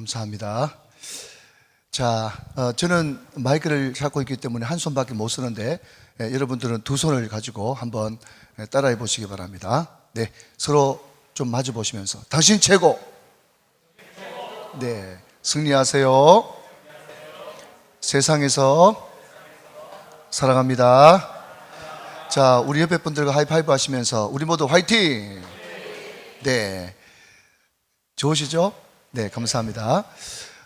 감사합니다. 자, 어, 저는 마이크를 잡고 있기 때문에 한 손밖에 못 쓰는데 예, 여러분들은 두 손을 가지고 한번 예, 따라해 보시기 바랍니다. 네, 서로 좀 마주 보시면서 당신 최고. 네, 승리하세요. 세상에서 사랑합니다. 자, 우리 옆에 분들과 하이파이브 하시면서 우리 모두 화이팅! 네. 좋으시죠? 네, 감사합니다.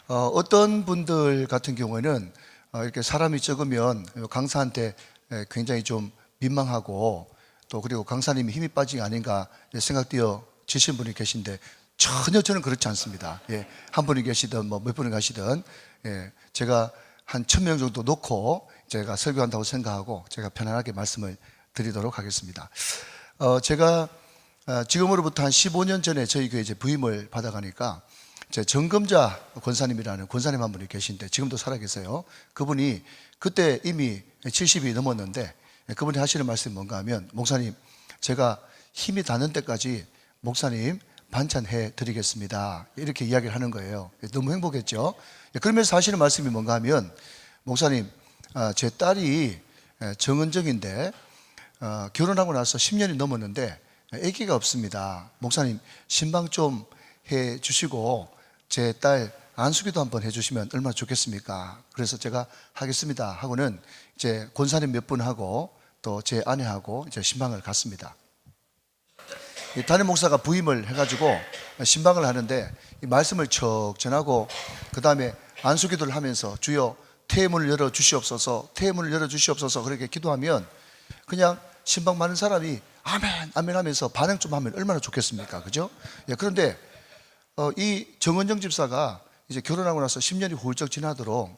어, 어떤 분들 같은 경우에는 어, 이렇게 사람이 적으면 강사한테 에, 굉장히 좀 민망하고 또 그리고 강사님이 힘이 빠진 게 아닌가 생각되어 지신 분이 계신데 전혀 저는 그렇지 않습니다. 예, 한 분이 계시든 뭐 몇 분이 가시든 예, 제가 한 천 명 정도 놓고 제가 설교한다고 생각하고 제가 편안하게 말씀을 드리도록 하겠습니다. 어, 제가 어, 지금으로부터 한 15년 전에 저희 교회 이제 부임을 받아가니까 제 정금자 권사님이라는 권사님 한 분이 계신데 지금도 살아 계세요. 그분이 그때 이미 70이 넘었는데 그분이 하시는 말씀이 뭔가 하면 목사님 제가 힘이 닿는 때까지 목사님 반찬해 드리겠습니다. 이렇게 이야기를 하는 거예요. 너무 행복했죠. 그러면서 하시는 말씀이 뭔가 하면 목사님 아, 제 딸이 정은정인데 어, 결혼하고 나서 10년이 넘었는데 아기가 없습니다. 목사님 신방 좀 해 주시고 제 딸 안수기도 한번 해 주시면 얼마나 좋겠습니까? 그래서 제가 하겠습니다 하고는 이제 권사님 몇 분 하고 또 제 아내하고 이제 신방을 갔습니다. 이 담임 목사가 부임을 해가지고 신방을 하는데 이 말씀을 척 전하고 그 다음에 안수기도를 하면서 주여 태문을 열어 주시옵소서 태문을 열어 주시옵소서 그렇게 기도하면 그냥 신방 많은 사람이 아멘 아멘 하면서 반응 좀 하면 얼마나 좋겠습니까 그죠? 예, 그런데 어, 이 정은정 집사가 이제 결혼하고 나서 10년이 훌쩍 지나도록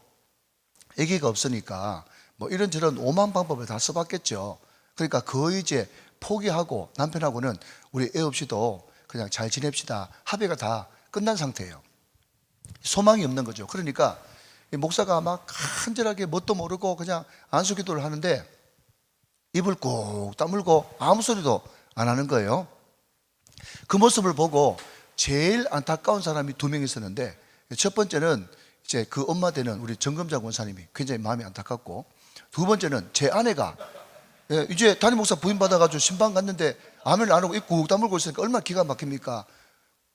아기가 없으니까 뭐 이런저런 오만 방법을 다 써봤겠죠. 그러니까 거의 이제 포기하고 남편하고는 우리 애 없이도 그냥 잘 지냅시다. 합의가 다 끝난 상태예요. 소망이 없는 거죠. 그러니까 이 목사가 막 간절하게 뭣도 모르고 그냥 안수 기도를 하는데 입을 꾹 다물고 아무 소리도 안 하는 거예요. 그 모습을 보고 제일 안타까운 사람이 두 명 있었는데 첫 번째는 이제 그 엄마 되는 우리 정금자 권사님이 굉장히 마음이 안타깝고 두 번째는 제 아내가 예, 이제 담임 목사 부임 받아가지고 신방 갔는데 아멘을 안 하고 입꾹 다물고 있으니까 얼마나 기가 막힙니까?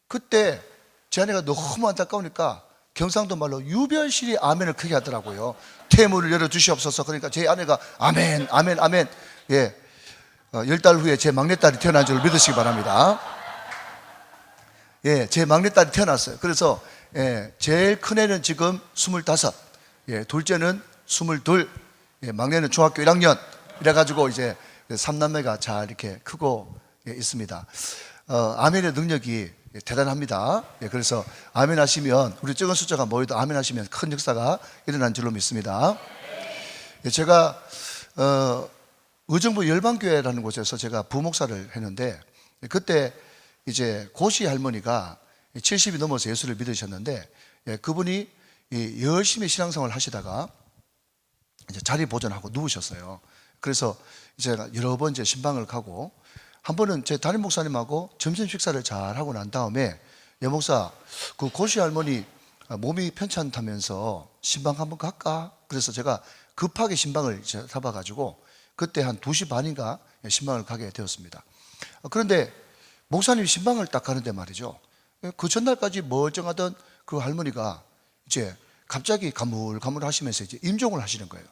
그때 제 아내가 너무 안타까우니까 경상도 말로 유별실이 아멘을 크게 하더라고요. 태문을 열어 주시옵소서. 그러니까 제 아내가 아멘, 아멘, 아멘. 예, 어, 열달 후에 제 막내딸이 태어난 줄 믿으시기 바랍니다. 예, 제 막내딸이 태어났어요. 그래서 예, 제일 큰 애는 지금 스물다섯, 예, 둘째는 스물둘, 예, 막내는 중학교 1학년. 이래 가지고 이제 삼남매가 잘 이렇게 크고 예, 있습니다. 어, 아멘의 능력이 대단합니다. 예, 그래서 아멘 하시면 우리 적은 숫자가 모여도 아멘 하시면 큰 역사가 일어난 줄로 믿습니다. 예, 제가 어, 의정부 열방교회라는 곳에서 제가 부목사를 했는데 그때 이제 고시 할머니가 70이 넘어서 예수를 믿으셨는데 예, 그분이 이 열심히 신앙생활을 하시다가 이제 자리 보존하고 누우셨어요. 그래서 제가 여러 번 이제 신방을 가고 한 번은 제 담임 목사님하고 점심 식사를 잘 하고 난 다음에 여 목사 그 고시 할머니 몸이 편찮다면서 신방 한번 갈까? 그래서 제가 급하게 신방을 이제 잡아가지고 그때 한 2시 반인가 신방을 가게 되었습니다. 그런데 목사님 신방을 딱 가는데 말이죠. 그 전날까지 멀쩡하던 그 할머니가 이제 갑자기 가물가물 하시면서 이제 임종을 하시는 거예요.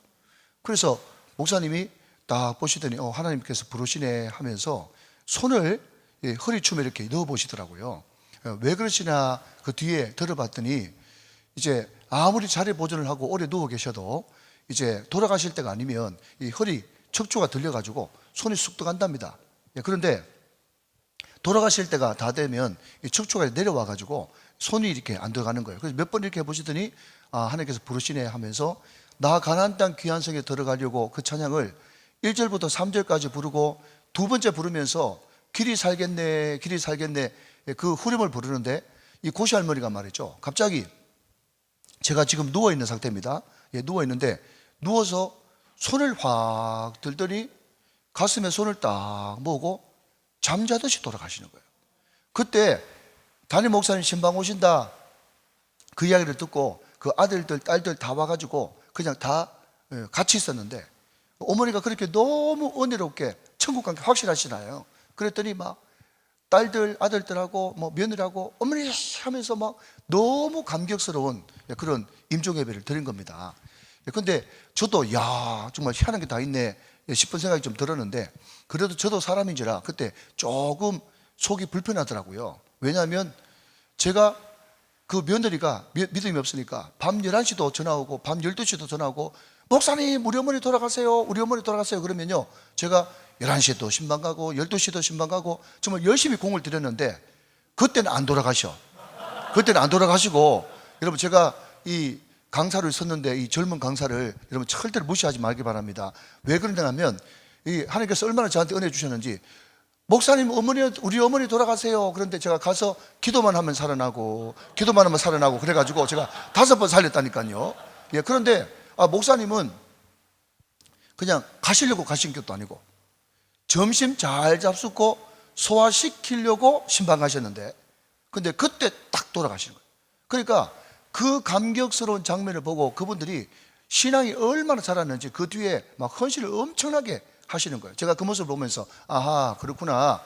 그래서 목사님이 딱 보시더니 어, 하나님께서 부르시네 하면서 손을 예, 허리춤에 이렇게 넣어 보시더라고요. 어, 왜 그러시나 그 뒤에 들어봤더니 이제 아무리 자리 보존을 하고 오래 누워 계셔도 이제 돌아가실 때가 아니면 이 허리 척추가 들려가지고 손이 쑥 들어간답니다. 예, 그런데 돌아가실 때가 다 되면 이 척추가 내려와 가지고 손이 이렇게 안 들어가는 거예요. 그래서 몇 번 이렇게 보시더니 아, 하나님께서 부르시네 하면서 나 가나안 땅 귀한 성에 들어가려고 그 찬양을 1절부터 3절까지 부르고 두 번째 부르면서 길이 살겠네, 길이 살겠네 그 후렴을 부르는데 이 고시 할머니가 말이죠. 갑자기 제가 지금 누워 있는 상태입니다. 예, 누워 있는데 누워서 손을 확 들더니 가슴에 손을 딱 모으고 잠자듯이 돌아가시는 거예요. 그때 담임 목사님 신방 오신다. 그 이야기를 듣고 그 아들들 딸들 다 와가지고 그냥 다 예, 같이 있었는데 어머니가 그렇게 너무 은혜롭게 천국 관계 확실하시나요? 그랬더니 막 딸들 아들들하고 뭐 며느리하고 어머니 하면서 막 너무 감격스러운 그런 임종 예배를 드린 겁니다. 근데 저도 야 정말 희한한 게 다 있네 싶은 생각이 좀 들었는데 그래도 저도 사람인지라 그때 조금 속이 불편하더라고요. 왜냐하면 제가 그 며느리가 미- 믿음이 없으니까 밤 11시도 전화 오고 밤 12시도 전화 오고 목사님 우리 어머니 돌아가세요. 우리 어머니 돌아가세요. 그러면요 제가 11시에도 신방 가고 12시에도 신방 가고 정말 열심히 공을 들였는데 그때는 안 돌아가셔. 그때는 안 돌아가시고 여러분 제가 이 강사를 썼는데 이 젊은 강사를 여러분 절대로 무시하지 말기 바랍니다 왜 그러냐면 이 하나님께서 얼마나 저한테 은혜 주셨는지 목사님 어머니 우리 어머니 돌아가세요. 그런데 제가 가서 기도만 하면 살아나고 기도만 하면 살아나고 그래가지고 제가 다섯 번 살렸다니까요. 예 그런데 아, 목사님은 그냥 가시려고 가신 것도 아니고 점심 잘 잡수고 소화시키려고 신방 가셨는데 근데 그때 딱 돌아가시는 거예요. 그러니까 그 감격스러운 장면을 보고 그분들이 신앙이 얼마나 자랐는지 그 뒤에 막 헌신을 엄청나게 하시는 거예요. 제가 그 모습을 보면서 아하 그렇구나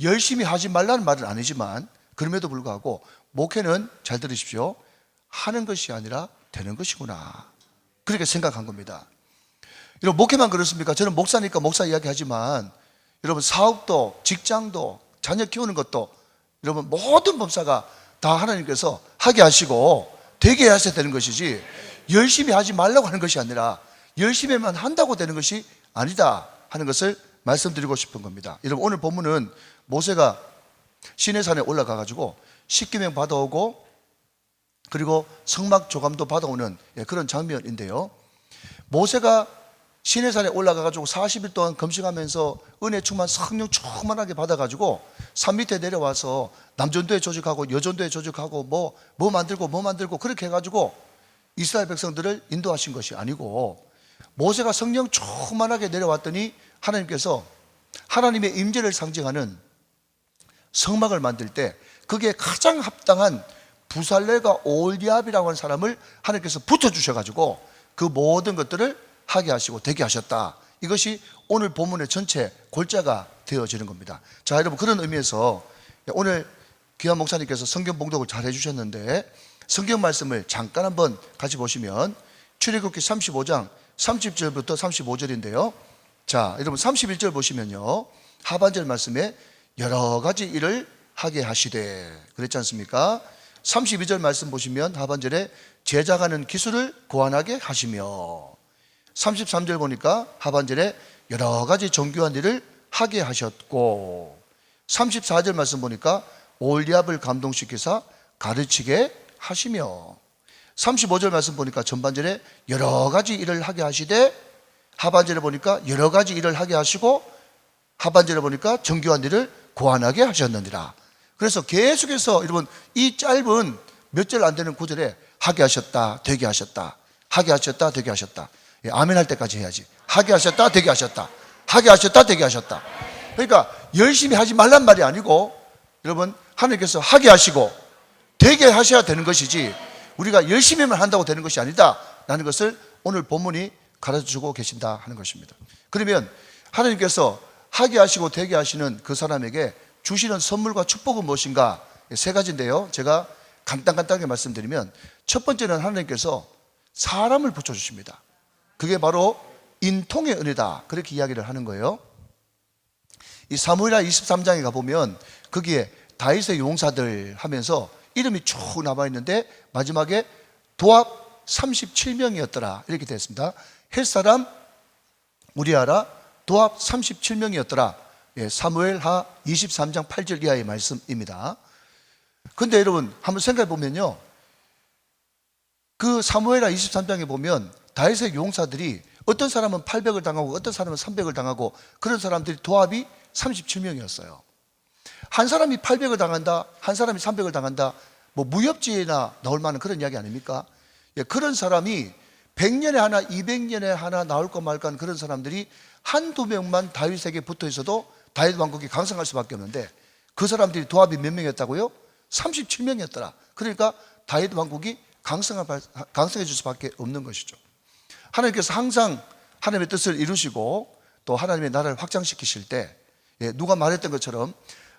열심히 하지 말라는 말은 아니지만 그럼에도 불구하고 목회는 잘 들으십시오. 하는 것이 아니라 되는 것이구나. 그렇게 생각한 겁니다. 여러분 목회만 그렇습니까? 저는 목사니까 목사 이야기 하지만 여러분 사업도 직장도 자녀 키우는 것도 여러분 모든 법사가 다 하나님께서 하게 하시고 되게 하셔야 되는 것이지 열심히 하지 말라고 하는 것이 아니라 열심히만 한다고 되는 것이 아니다 하는 것을 말씀드리고 싶은 겁니다. 여러분 오늘 본문은 모세가 시내산에 올라가 가지고 십계명 받아오고 그리고 성막 조감도 받아오는 예, 그런 장면인데요. 모세가 시내산에 올라가 가지고 40일 동안 금식하면서 은혜 충만 성령 충만하게 받아 가지고 산 밑에 내려와서 남전도에 조직하고 여전도에 조직하고 뭐뭐 만들고 뭐 만들고 그렇게 해 가지고 이스라엘 백성들을 인도하신 것이 아니고 모세가 성령 충만하게 내려왔더니 하나님께서 하나님의 임재를 상징하는 성막을 만들 때 그게 가장 합당한 부살레가 올디압이라고 하는 사람을 하나님께서 붙여 주셔가지고 그 모든 것들을 하게 하시고 되게 하셨다. 이것이 오늘 본문의 전체 골자가 되어지는 겁니다. 자, 여러분 그런 의미에서 오늘 귀한 목사님께서 성경 봉독을 잘 해주셨는데 성경 말씀을 잠깐 한번 같이 보시면 출애굽기 35장 30절부터 35절인데요. 자, 여러분 31절 보시면요. 하반절 말씀에 여러 가지 일을 하게 하시되 그랬지 않습니까? 32절 말씀 보시면 하반절에 제작하는 기술을 고안하게 하시며 33절 보니까 하반절에 여러 가지 정교한 일을 하게 하셨고 34절 말씀 보니까 올리압을 감동시키사 가르치게 하시며 35절 말씀 보니까 전반절에 여러 가지 일을 하게 하시되 하반절에 보니까 여러 가지 일을 하게 하시고 하반절에 보니까 정교한 일을 고안하게 하셨느니라. 그래서 계속해서 여러분 이 짧은 몇 절 안 되는 구절에 하게 하셨다, 되게 하셨다, 하게 하셨다, 되게 하셨다. 예, 아멘 할 때까지 해야지. 하게 하셨다, 되게 하셨다. 하게 하셨다, 되게 하셨다. 그러니까 열심히 하지 말란 말이 아니고 여러분 하나님께서 하게 하시고 되게 하셔야 되는 것이지 우리가 열심히만 한다고 되는 것이 아니다. 라는 것을 오늘 본문이 가르쳐 주고 계신다 하는 것입니다. 그러면 하나님께서 하게 하시고 되게 하시는 그 사람에게 주시는 선물과 축복은 무엇인가? 세 가지인데요. 제가 간단간단하게 말씀드리면 첫 번째는 하나님께서 사람을 붙여주십니다. 그게 바로 인통의 은혜다. 그렇게 이야기를 하는 거예요. 이 사무엘하 23장에 가보면 거기에 다윗의 용사들 하면서 이름이 쭉 남아 있는데 마지막에 도합 37명이었더라. 이렇게 되어 있습니다. 햇사람 우리아라 도합 37명이었더라. 예, 사무엘하 23장 8절 이하의 말씀입니다. 근데 여러분 한번 생각해 보면요. 그 사무엘하 23장에 보면 다윗의 용사들이 어떤 사람은 800을 당하고 어떤 사람은 300을 당하고 그런 사람들이 도합이 37명이었어요. 한 사람이 800을 당한다, 한 사람이 300을 당한다, 뭐 무협지에나 나올 만한 그런 이야기 아닙니까? 예, 그런 사람이 100년에 하나, 200년에 하나 나올 것 말까 하는 그런 사람들이 한두 명만 다윗에게 붙어 있어도 다윗 왕국이 강성할 수밖에 없는데 그 사람들이 도합이 몇 명이었다고요? 37명이었더라. 그러니까 다윗 왕국이 강성하- 강성해질 수밖에 없는 것이죠. 하나님께서 항상 하나님의 뜻을 이루시고 또 하나님의 나라를 확장시키실 때 예, 누가 말했던 것처럼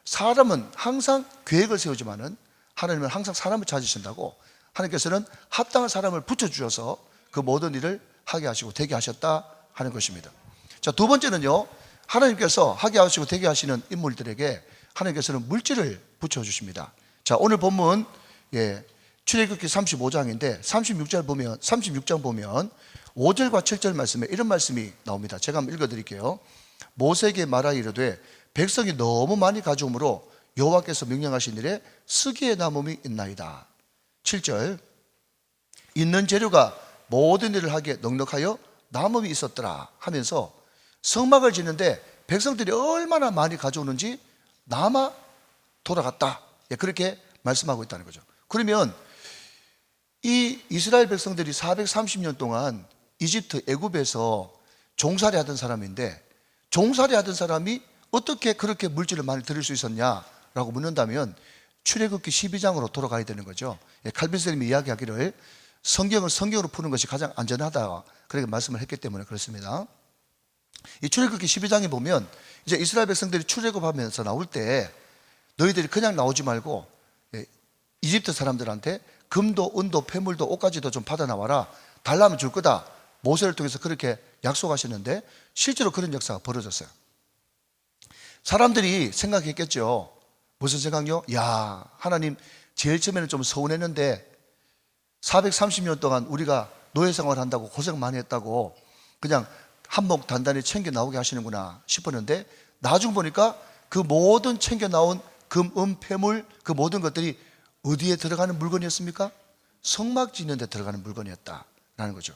사람은 항상 계획을 세우지만은 하나님은 항상 사람을 찾으신다고 하나님께서는 합당한 사람을 붙여주셔서 그 모든 일을 하게 하시고 되게 하셨다 하는 것입니다. 자, 두 번째는요. 하나님께서 하게 하시고 되게 하시는 인물들에게 하나님께서는 물질을 붙여주십니다. 자, 오늘 본문, 예, 출애굽기 35장인데 36절 보면, 36장 보면 5절과 7절 말씀에 이런 말씀이 나옵니다. 제가 한번 읽어 드릴게요. 모세에게 말하 이르되 백성이 너무 많이 가져오므로 여호와께서 명령하신 일에 쓰기의 남음이 있나이다. 7절 있는 재료가 모든 일을 하기에 넉넉하여 남음이 있었더라 하면서 성막을 짓는데 백성들이 얼마나 많이 가져오는지 남아 돌아갔다. 예, 그렇게 말씀하고 있다는 거죠. 그러면 이 이스라엘 백성들이 430년 동안 이집트 애굽에서 종살이 하던 사람인데 종살이 하던 사람이 어떻게 그렇게 물질을 많이 들을 수 있었냐라고 묻는다면 출애굽기 12장으로 돌아가야 되는 거죠. 예, 칼빈 선생님이 이야기하기를 성경을 성경으로 푸는 것이 가장 안전하다 그렇게 말씀을 했기 때문에 그렇습니다. 이 출애굽기 12장에 보면 이제 이스라엘 백성들이 출애굽하면서 나올 때 너희들이 그냥 나오지 말고 예, 이집트 사람들한테 금도 은도 폐물도 옷가지도 좀 받아 나와라 달라면 줄 거다 모세를 통해서 그렇게 약속하시는데 실제로 그런 역사가 벌어졌어요. 사람들이 생각했겠죠. 무슨 생각요? 야 하나님 제일 처음에는 좀 서운했는데 430년 동안 우리가 노예 생활 한다고 고생 많이 했다고 그냥 한몫 단단히 챙겨 나오게 하시는구나 싶었는데 나중 보니까 그 모든 챙겨 나온 금, 음, 폐물 그 모든 것들이 어디에 들어가는 물건이었습니까? 성막 짓는 데 들어가는 물건이었다라는 거죠.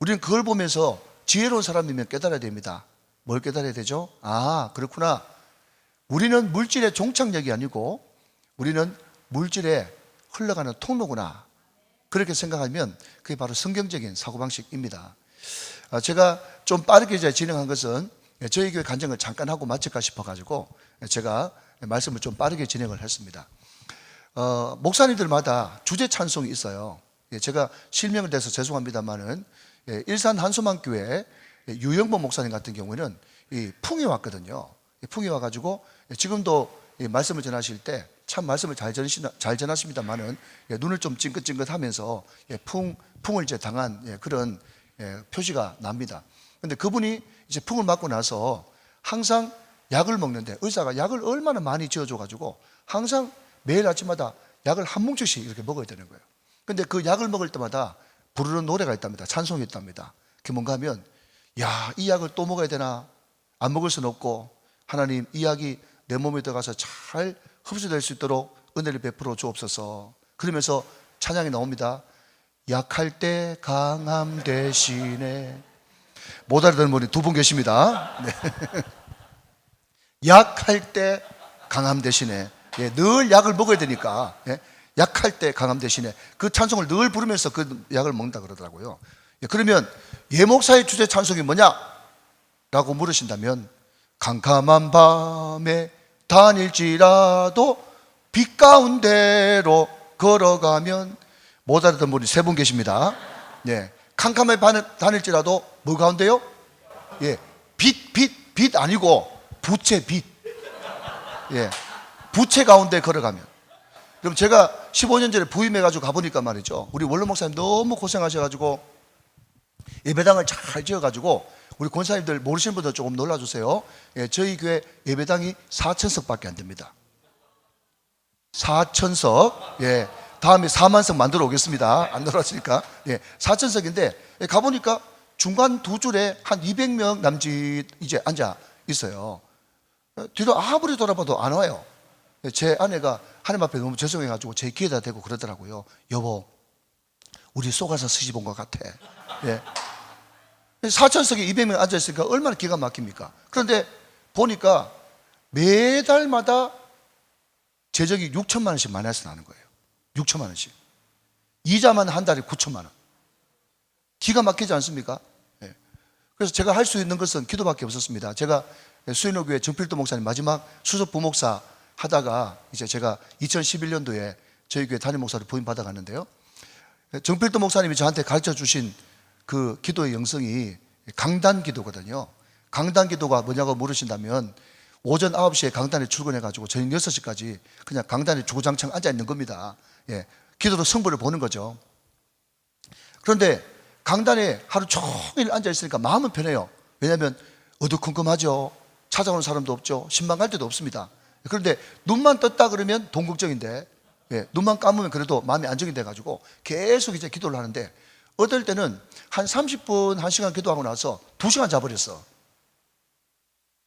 우리는 그걸 보면서 지혜로운 사람이면 깨달아야 됩니다. 뭘 깨달아야 되죠? 아, 그렇구나. 우리는 물질의 종착역이 아니고 우리는 물질에 흘러가는 통로구나. 그렇게 생각하면 그게 바로 성경적인 사고방식입니다. 아, 제가 좀 빠르게 진행한 것은 저희 교회 간증을 잠깐 하고 마칠까 싶어가지고 제가 말씀을 좀 빠르게 진행을 했습니다. 어, 목사님들마다 주제 찬송이 있어요. 예, 제가 실명을 대서 죄송합니다만은 예, 일산 한소만교회 유영범 목사님 같은 경우에는 이 풍이 왔거든요. 이 풍이 와가지고 지금도 이 말씀을 전하실 때 참 말씀을 잘 전하시나 잘 전하십니다만은 예, 눈을 좀 찡긋찡긋하면서 예, 풍 풍을 이제 당한 예, 그런 예, 표시가 납니다. 근데 그분이 이제 풍을 맞고 나서 항상 약을 먹는데 의사가 약을 얼마나 많이 지어줘가지고 항상 매일 아침마다 약을 한 뭉쳐씩 이렇게 먹어야 되는 거예요. 근데 그 약을 먹을 때마다 부르는 노래가 있답니다. 찬송이 있답니다. 그게 뭔가 하면 야, 이 약을 또 먹어야 되나? 안 먹을 수는 없고 하나님 이 약이 내 몸에 들어가서 잘 흡수될 수 있도록 은혜를 베풀어 주옵소서. 그러면서 찬양이 나옵니다. 약할 때 강함 대신에 못 알아듣는 분이 두 분 계십니다. 네. 약할 때 강함 대신에 예, 늘 약을 먹어야 되니까 예, 약할 때 강함 대신에 그 찬송을 늘 부르면서 그 약을 먹는다 그러더라고요. 예, 그러면 예 목사의 주제 찬송이 뭐냐? 라고 물으신다면 캄캄한 밤에 다닐지라도 빛 가운데로 걸어가면 못 알아듣는 분이 세 분 계십니다. 예, 밤에 다닐지라도 뭐 가운데요? 예, 빛, 빛, 빛 아니고 부채 빛. 예, 부채 가운데 걸어가면. 그럼 제가 15년 전에 부임해가지고 가보니까 말이죠. 우리 원로 목사님 너무 고생하셔가지고 예배당을 잘 지어가지고 우리 권사님들 모르시는 분들 조금 놀라주세요. 예, 저희 교회 예배당이 4천석밖에 안 됩니다. 4천석. 예, 다음에 4만석 만들어 오겠습니다. 안 놀았으니까. 예, 4천석인데 예, 가보니까 중간 두 줄에 한 200명 남짓 이제 앉아 있어요. 어, 뒤로 아무리 돌아봐도 안 와요. 예, 제 아내가 하나님 앞에 너무 죄송해가지고 제 귀에다 대고 그러더라고요. 여보, 우리 속아서 스시 본것 같아. 예. 4천석에 200명 앉아있으니까 얼마나 기가 막힙니까? 그런데 보니까 매달마다 재적이 6천만 원씩 마이너스 나는 거예요. 6천만 원씩. 이자만 한 달에 9천만 원. 기가 막히지 않습니까? 예. 그래서 제가 할 수 있는 것은 기도밖에 없었습니다. 제가 수인호교회 정필도 목사님 마지막 수석 부목사 하다가 이제 제가 2011년도에 저희 교회 담임 목사를 부임 받아갔는데요. 정필도 목사님이 저한테 가르쳐 주신 그 기도의 영성이 강단 기도거든요. 강단 기도가 뭐냐고 물으신다면 오전 9시에 강단에 출근해 가지고 저녁 6시까지 그냥 강단에 주구장창 앉아 있는 겁니다. 예. 기도로 성부를 보는 거죠. 그런데 강단에 하루 종일 앉아 있으니까 마음은 편해요. 왜냐하면 어두컴컴하죠. 찾아오는 사람도 없죠. 신방 갈 데도 없습니다. 그런데 눈만 떴다 그러면 돈 걱정인데, 예, 눈만 감으면 그래도 마음이 안정이 돼가지고 계속 이제 기도를 하는데, 어떨 때는 한 30분, 1시간 기도하고 나서 2시간 자버렸어.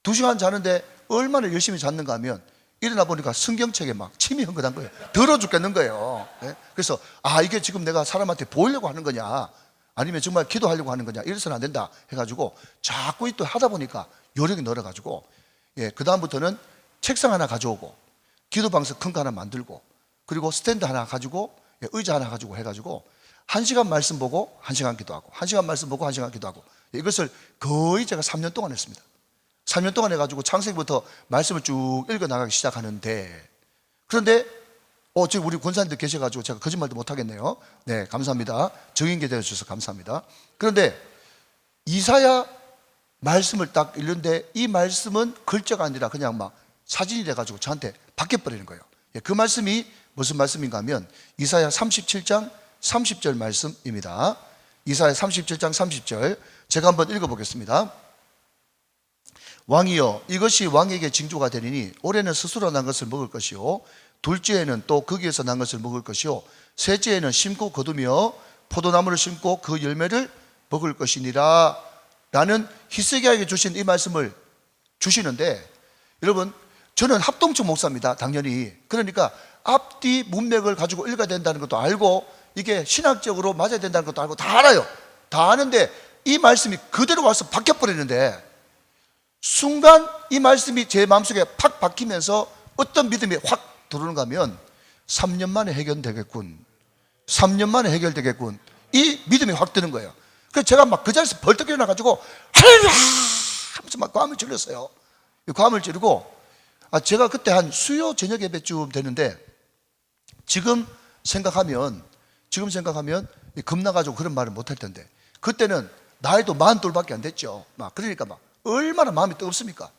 2시간 자는데 얼마나 열심히 잤는가 하면 일어나 보니까 성경책에 막 침이 흥건한 거예요. 더러 죽겠는 거예요. 예? 그래서 아 이게 지금 내가 사람한테 보이려고 하는 거냐 아니면 정말 기도하려고 하는 거냐 이래서는 안 된다 해가지고 자꾸 또 하다 보니까 요령이 늘어가지고 예, 그 다음부터는 책상 하나 가져오고 기도 방석 큰 거 하나 만들고 그리고 스탠드 하나 가지고 예, 의자 하나 가지고 해가지고 한 시간 말씀 보고 한 시간 기도하고 한 시간 말씀 보고 한 시간 기도하고 예, 이것을 거의 제가 3년 동안 했습니다. 3년 동안 해가지고 창세기부터 말씀을 쭉 읽어 나가기 시작하는데 그런데 어 지금 우리 권사님들 계셔가지고 제가 거짓말도 못 하겠네요. 네 감사합니다. 정인계 되어 주셔서 감사합니다. 그런데 이사야 말씀을 딱 읽는데 이 말씀은 글자가 아니라 그냥 막 사진이 돼가지고 저한테 바뀌어버리는 거예요. 예, 그 말씀이 무슨 말씀인가 하면 이사야 37장 30절 말씀입니다. 이사야 37장 30절 제가 한번 읽어보겠습니다. 왕이여 이것이 왕에게 징조가 되리니 올해는 스스로 난 것을 먹을 것이요 둘째에는 또 거기에서 난 것을 먹을 것이요 셋째에는 심고 거두며 포도나무를 심고 그 열매를 먹을 것이니라 라는 히스기야에게 주신 이 말씀을 주시는데 여러분 저는 합동적 목사입니다 당연히 그러니까 앞뒤 문맥을 가지고 읽어야 된다는 것도 알고 이게 신학적으로 맞아야 된다는 것도 알고 다 알아요 다 아는데 이 말씀이 그대로 와서 바뀌어버리는데 순간 이 말씀이 제 마음속에 팍 박히면서 어떤 믿음이 확 들어오는가 하면 3년 만에 해결되겠군. 3년 만에 해결되겠군. 이 믿음이 확 드는 거예요. 그래서 제가 막 그 자리에서 벌떡 일어나가지고 할렐루야! 하면서 막 과음을 질렀어요. 이 과음을 지르고 아, 제가 그때 한 수요 저녁 예배쯤 되는데 지금 생각하면 지금 생각하면 이 겁나가지고 그런 말을 못 할 텐데 그때는 나이도 마흔 둘밖에 안 됐죠. 막 그러니까 막 얼마나 마음이 뜨겁습니까?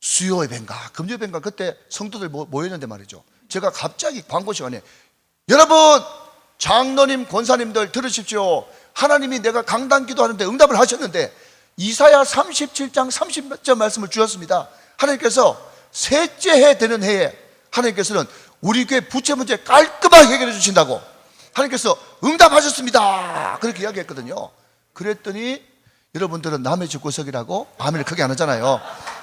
수요 예배인가 금요 예배인가 그때 성도들 모- 모였는데 말이죠. 제가 갑자기 광고 시간에 여러분 장로님 권사님들 들으십시오. 하나님이 내가 강단 기도하는데 응답을 하셨는데 이사야 37장 30절 말씀을 주셨습니다. 하나님께서 셋째 해 되는 해에 하나님께서는 우리 교회 부채 문제 깔끔하게 해결해 주신다고 하나님께서 응답하셨습니다. 그렇게 이야기했거든요. 그랬더니 여러분들은 남의 집 구석이라고 아멘을 크게 안 하잖아요.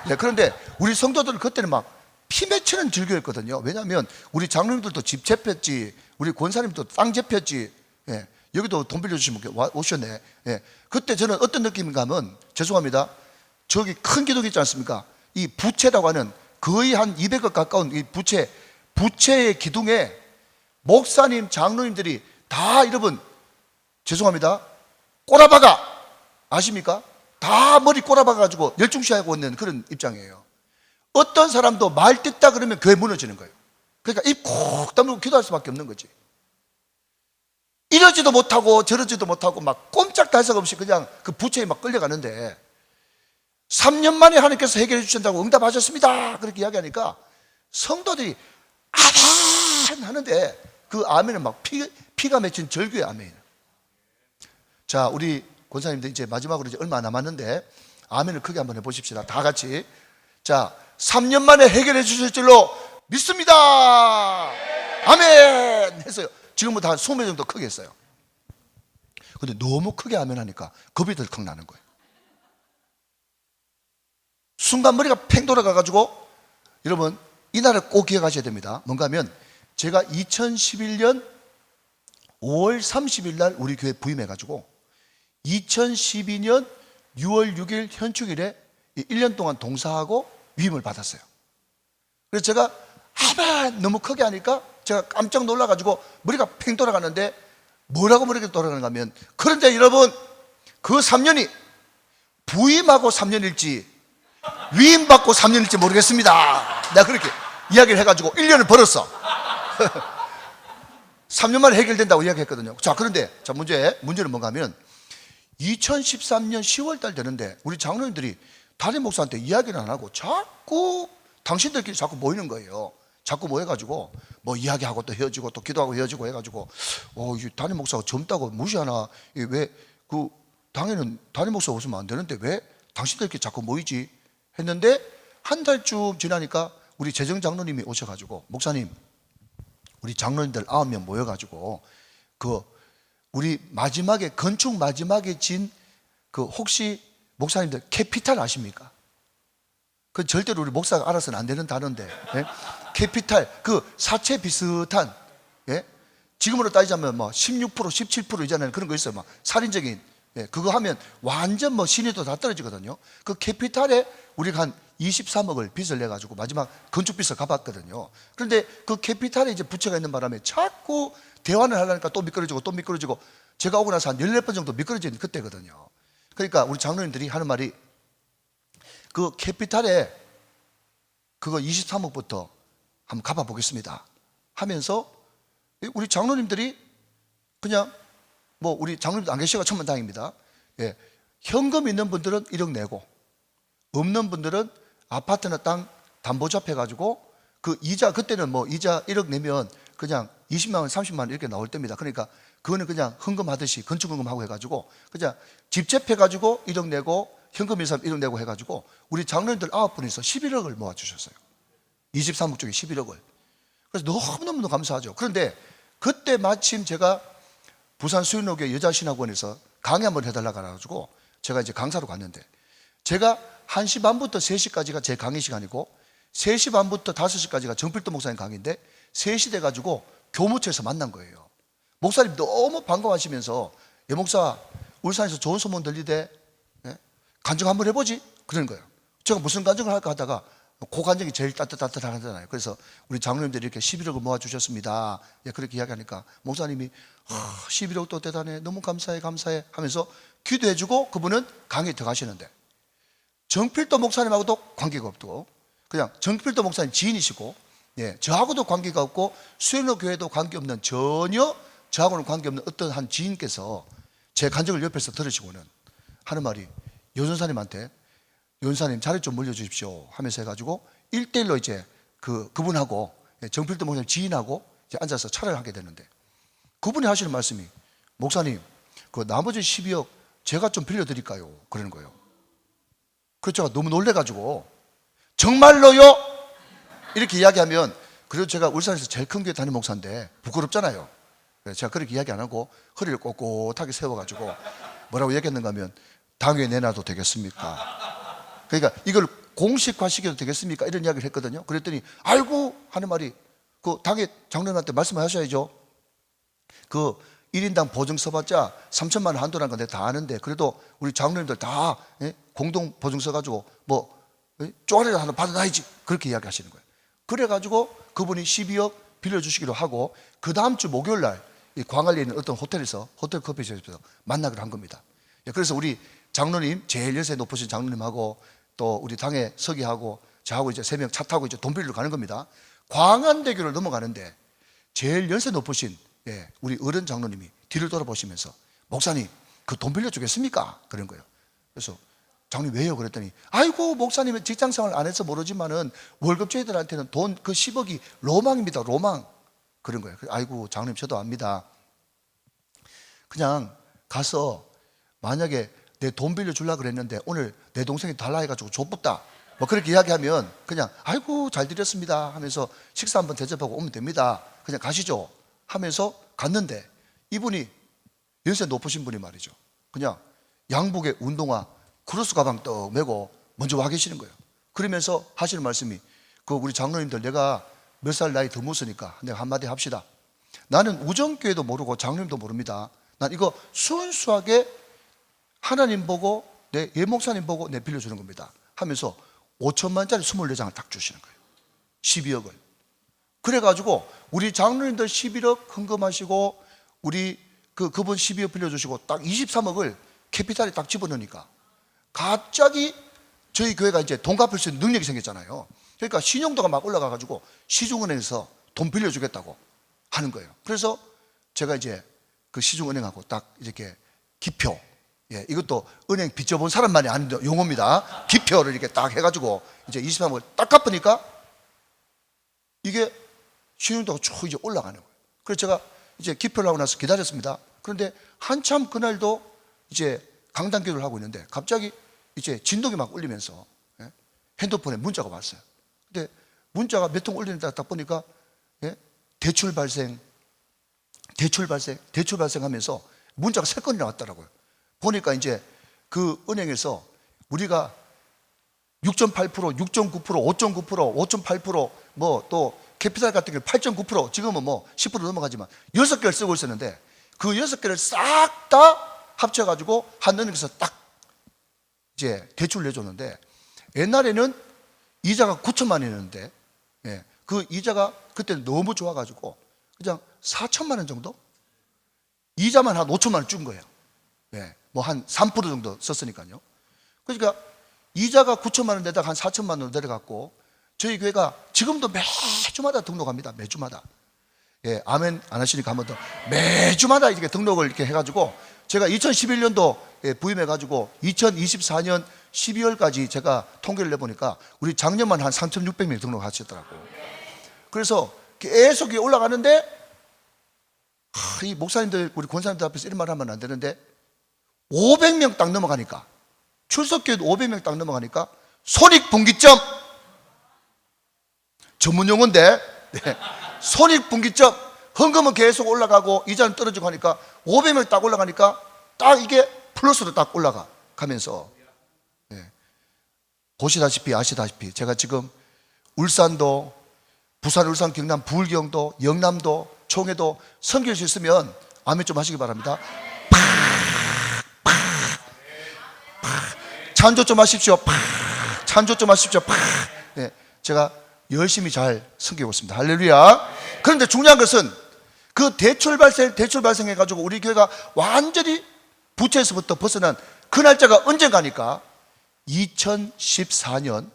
네, 그런데 우리 성도들은 그때는 막 피 맺히는 즐겨였거든요. 왜냐하면 우리 장로님들도 집 잡혔지, 우리 권사님도 땅 잡혔지. 예, 여기도 돈 이렇게 와- 오셨네. 예, 그때 저는 어떤 느낌인가 하면 죄송합니다. 저기 큰 기둥 있지 않습니까? 이 부채라고 하는 거의 한 200억 가까운 이 부채, 부채의 기둥에 목사님, 장로님들이 다 여러분 죄송합니다. 꼬라박아 아십니까? 다 머리 꼬라박아 가지고 열중시하고 있는 그런 입장이에요. 어떤 사람도 말 듣다 그러면 교회 무너지는 거예요. 그러니까 입 콕 다물고 기도할 수밖에 없는 거지. 이러지도 못하고 저러지도 못하고 막 꼼짝달싹 없이 그냥 그 부채에 막 끌려가는데 3년 만에 하나님께서 해결해 주신다고 응답하셨습니다. 그렇게 이야기하니까 성도들이 아멘 하는데 그 아멘은 막 피, 피가 맺힌 절규의 아멘. 자, 우리 권사님들 이제 마지막으로 이제 얼마 남았는데 아멘을 크게 한번 해보십시다. 다 같이. 자, 3년 만에 해결해 주실 줄로 믿습니다. 아멘 했어요. 지금부터 한 20명 정도 크게 했어요. 근데 너무 크게 아멘 하니까 겁이 덜컥 나는 거예요. 순간 머리가 팽 돌아가가지고 여러분 이 날을 꼭 기억하셔야 됩니다. 뭔가 하면 제가 2011년 5월 30일 날 우리 교회 부임해가지고 2012년 6월 6일 현충일에 1년 동안 동사하고 위임을 받았어요. 그래서 제가 아멘 너무 크게 하니까 제가 깜짝 놀라가지고 머리가 팽 돌아가는데 뭐라고 머리가 돌아가는가 하면 그런데 여러분 그 3년이 부임하고 3년일지 위임받고 3년일지 모르겠습니다. 내가 그렇게 이야기를 해가지고 1년을 벌었어. 3년 만에 해결된다고 이야기했거든요. 자, 그런데 자 문제 문제는 뭔가 하면 2013년 10월 달 되는데 우리 장로님들이 담임 목사한테 이야기를 안 하고 자꾸 당신들끼리 자꾸 모이는 거예요. 자꾸 모여가지고 뭐 이야기하고 또 헤어지고 또 기도하고 헤어지고 해가지고 어, 이 담임 목사가 젊다고 무시하나? 왜 그 당에는 담임 목사 없으면 안 되는데 왜 당신들끼리 자꾸 모이지? 했는데 한 달쯤 지나니까 우리 재정 장로님이 오셔가지고 목사님 우리 장로님들 아홉 명 모여가지고 그 우리 마지막에 건축 마지막에 진 그 혹시 목사님들 캐피탈 아십니까? 그 절대로 우리 목사가 알아서는 안 되는 단어인데 예? 캐피탈 그 사채 비슷한 예? 지금으로 따지자면 뭐 16% 17% 이잖아요 그런 거 있어요 막 살인적인 예, 그거 하면 완전 뭐 신의도 다 떨어지거든요 그 캐피탈에 우리가 한 23억을 빚을 내 가지고 마지막 건축 빚을 갚았거든요 그런데 그 캐피탈에 이제 부채가 있는 바람에 자꾸 대화를 하려니까 또 미끄러지고 또 미끄러지고 제가 오고 나서 한 14번 정도 미끄러진 그때거든요 그러니까 우리 장로님들이 하는 말이 그 캐피탈에 그거 23억부터 한번 갚아 보겠습니다. 하면서 우리 장로님들이 그냥 뭐 우리 장로님들 안 계시가 천만 다행입니다. 예. 현금 있는 분들은 1억 내고 없는 분들은 아파트나 땅 담보 잡혀 가지고 그 이자 그때는 뭐 이자 1억 내면 그냥 20만 원, 30만 원 이렇게 나올 때입니다. 그러니까 그거는 그냥 헌금 하듯이 건축 헌금 하고 해가지고 그냥 집 잡혀 가지고 1억 내고 현금 일삼 1억 내고 해가지고 우리 장로님들 아홉 분이서 11억을 모아 주셨어요. 23억 중에 11억을. 그래서 너무너무 감사하죠. 그런데 그때 마침 제가 부산 수윤호교 여자신학원에서 강의 한번 해달라고 해가지고 제가 이제 강사로 갔는데 제가 1시 반부터 3시까지가 제 강의 시간이고 3시 반부터 5시까지가 정필도 목사님 강의인데 3시 돼가지고 교무처에서 만난 거예요. 목사님 너무 반가워하시면서 예 목사 울산에서 좋은 소문 들리대 예? 간증 한번 해보지 그러는 거예요. 제가 무슨 간증을 할까 하다가 그 간증이 제일 따뜻따뜻하잖아요. 그래서 우리 장로님들이 이렇게 11억을 모아주셨습니다. 예, 그렇게 이야기하니까 목사님이 아, 11억도 대단해. 너무 감사해, 감사해 하면서 기도해주고 그분은 강의에 들어가시는데 정필도 목사님하고도 관계가 없고 그냥 정필도 목사님 지인이시고 예, 저하고도 관계가 없고 수영로 교회도 관계없는 전혀 저하고는 관계없는 어떤 한 지인께서 제 간증을 옆에서 들으시고는 하는 말이 여전사님한테 연사님 자리 좀 물려주십시오 하면서 해가지고 일대일로 이제 그, 그분하고 정필도 목사님 지인하고 이제 앉아서 차를 하게 되는데 그분이 하시는 말씀이 목사님 그 나머지 12억 제가 좀 빌려드릴까요? 그러는 거예요. 제가 너무 놀래가지고 정말로요? 이렇게 이야기하면 그래도 제가 울산에서 제일 큰 교회 담임 목사인데 부끄럽잖아요. 그래서 제가 그렇게 이야기 안 하고 허리를 꼿꼿하게 세워가지고 뭐라고 얘기했는가 하면 당에 내놔도 되겠습니까? 그러니까 이걸 공식화 시켜도 되겠습니까? 이런 이야기를 했거든요. 그랬더니 아이고 하는 말이 그 당의 장로님한테 말씀하셔야죠. 그 1인당 보증 써봤자 3천만 원 한도라는 건 내가 다 아는데 그래도 우리 장로님들 다 예? 공동 보증 써가지고 뭐 예? 쪼아리를 하나 받아놔야지 그렇게 이야기하시는 거예요. 그래가지고 그분이 12억 빌려주시기로 하고 그 다음 주 목요일 날이 광안리에 있는 어떤 호텔에서 호텔 커피숍에서 만나기로 한 겁니다. 예, 그래서 우리 장로님 제일 연세 높으신 장로님하고 또 우리 당의 서기하고 저하고 이제 세 명 차 타고 이제 돈 빌리러 가는 겁니다. 광안대교를 넘어가는데 제일 연세 높으신 예, 우리 어른 장로님이 뒤를 돌아보시면서 목사님 그 돈 빌려주겠습니까? 그런 거예요. 그래서 장로님 왜요? 그랬더니 아이고 목사님은 직장생활 안 해서 모르지만은 월급쟁이들한테는 돈 그 10억이 로망입니다. 로망 그런 거예요. 아이고 장로님 저도 압니다. 그냥 가서 만약에 내 돈 빌려주려고 그랬는데 오늘 내 동생이 달라 해가지고 좁다 뭐 그렇게 이야기하면 그냥 아이고 잘 드렸습니다 하면서 식사 한번 대접하고 오면 됩니다 그냥 가시죠 하면서 갔는데 이분이 연세 높으신 분이 말이죠. 그냥 양복에 운동화 크로스 가방 떡 메고 먼저 와 계시는 거예요. 그러면서 하시는 말씀이 그 우리 장로님들 내가 몇 살 나이 더 묻으니까 내가 한마디 합시다. 나는 우정교회도 모르고 장로님도 모릅니다. 난 이거 순수하게 하나님 보고 내 예목사님 보고 내 빌려주는 겁니다. 하면서 5천만짜리 24장을 딱 주시는 거예요. 12억을 그래가지고 우리 장로님들 11억 헌금하시고 우리 그 그분 12억 빌려주시고 딱 23억을 캐피탈에 딱 집어넣으니까 갑자기 저희 교회가 이제 돈 갚을 수 있는 능력이 생겼잖아요 그러니까 신용도가 막 올라가가지고 시중은행에서 돈 빌려주겠다고 하는 거예요 그래서 제가 이제 그 시중은행하고 딱 이렇게 기표, 예, 이것도 은행 빚져본 사람만이 아는 용어입니다. 기표를 이렇게 딱 해가지고 이제 23을 딱 갚으니까 이게 신용도가 쭉 이제 올라가는 거예요. 그래서 제가 이제 기표를 하고 나서 기다렸습니다. 그런데 한참 그날도 이제 강단 기도를 하고 있는데 갑자기 이제 진동이 막 울리면서 예? 핸드폰에 문자가 왔어요. 근데 문자가 몇 통 울리는데 딱 보니까 예? 대출 발생, 대출 발생, 대출 발생하면서 문자가 세 건이나 왔더라고요. 보니까 이제 그 은행에서 우리가 6.8%, 6.9%, 5.9%, 5.8%뭐 또 캐피탈 같은 경우 8.9% 지금은 뭐 10% 넘어가지만 6개를 쓰고 있었는데 그 6개를 싹 다 합쳐가지고 한 은행에서 딱 이제 대출을 내줬는데 옛날에는 이자가 9천만 원이었는데 예, 그 이자가 그때 너무 좋아가지고 그냥 4천만 원 정도 이자만 한 5천만 원 준 거예요. 예, 뭐 한 3% 정도 썼으니까요. 그러니까 이자가 9천만 원 내다가 한 4천만 원으로 내려갔고 저희 교회가 지금도 매주마다 등록합니다. 매주마다. 예, 아멘 안 하시니까 한 번 더. 매주마다 이렇게 등록을 이렇게 해가지고 제가 2011년도 예, 부임해가지고 2024년 12월까지 제가 통계를 내보니까 우리 작년만 한 3,600명이 등록하셨더라고요. 그래서 계속 올라가는데 하, 이 목사님들 우리 권사님들 앞에서 이런 말 하면 안 되는데 500명 딱 넘어가니까 출석교회도 500명 딱 넘어가니까 손익분기점 전문 용어인데 네. 손익분기점 헌금은 계속 올라가고 이자는 떨어지고 하니까 500명 딱 올라가니까 딱 이게 플러스로 딱 올라가 가면서 네. 보시다시피 아시다시피 제가 지금 울산도 부산, 울산, 경남, 부울경도, 영남도, 총회도 선교할 수 있으면 아멘 좀 하시기 바랍니다. 찬조 좀 하십시오. 팍! 찬조 좀 하십시오. 팍! 네, 제가 열심히 잘 섬기고 있습니다. 할렐루야. 그런데 중요한 것은 그 대출 발생, 대출 발생해가지고 우리 교회가 완전히 부채에서부터 벗어난 그 날짜가 언젠가니까 2014년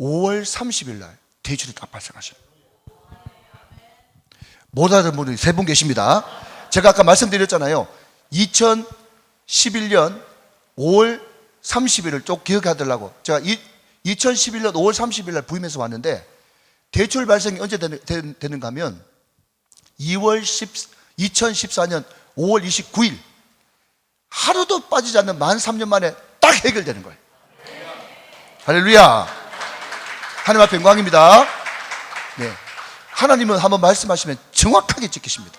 5월 30일 날 대출이 딱 발생하셔요. 못 알아듣는 분이 세 분 계십니다. 제가 아까 말씀드렸잖아요. 2011년 5월 30일을 쭉 기억하더라고. 제가 이, 2011년 5월 30일 날 부임해서 왔는데 대출 발생이 언제 되는, 되- 되는가 하면 2월 10, 2014년 5월 29일 하루도 빠지지 않는 만 3년 만에 딱 해결되는 거예요. 할렐루야. 하나님 앞에 영광입니다. 네. 하나님은 한번 말씀하시면 정확하게 지키십니다.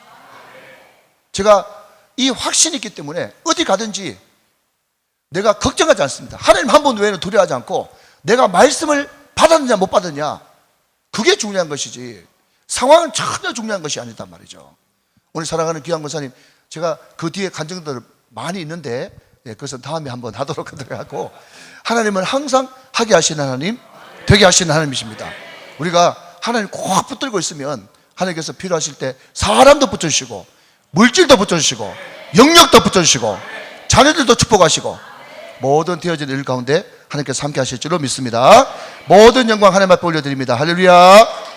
제가 이 확신이 있기 때문에 어디 가든지 내가 걱정하지 않습니다. 하나님 한분 외에는 두려워하지 않고 내가 말씀을 받았느냐 못 받았냐 그게 중요한 것이지 상황은 전혀 중요한 것이 아니단 말이죠. 오늘 사랑하는 귀한 권사님 제가 그 뒤에 간증들 많이 있는데 예, 그것은 다음에 한번 하도록 하고 하나님은 항상 하게 하시는 하나님 되게 하시는 하나님이십니다. 우리가 하나님 꼭 붙들고 있으면 하나님께서 필요하실 때 사람도 붙여주시고 물질도 붙여주시고 영역도 붙여주시고 자녀들도 축복하시고 모든 되어진 일 가운데 하나님께서 함께 하실 줄로 믿습니다. 모든 영광 하나님 앞에 올려드립니다. 할렐루야.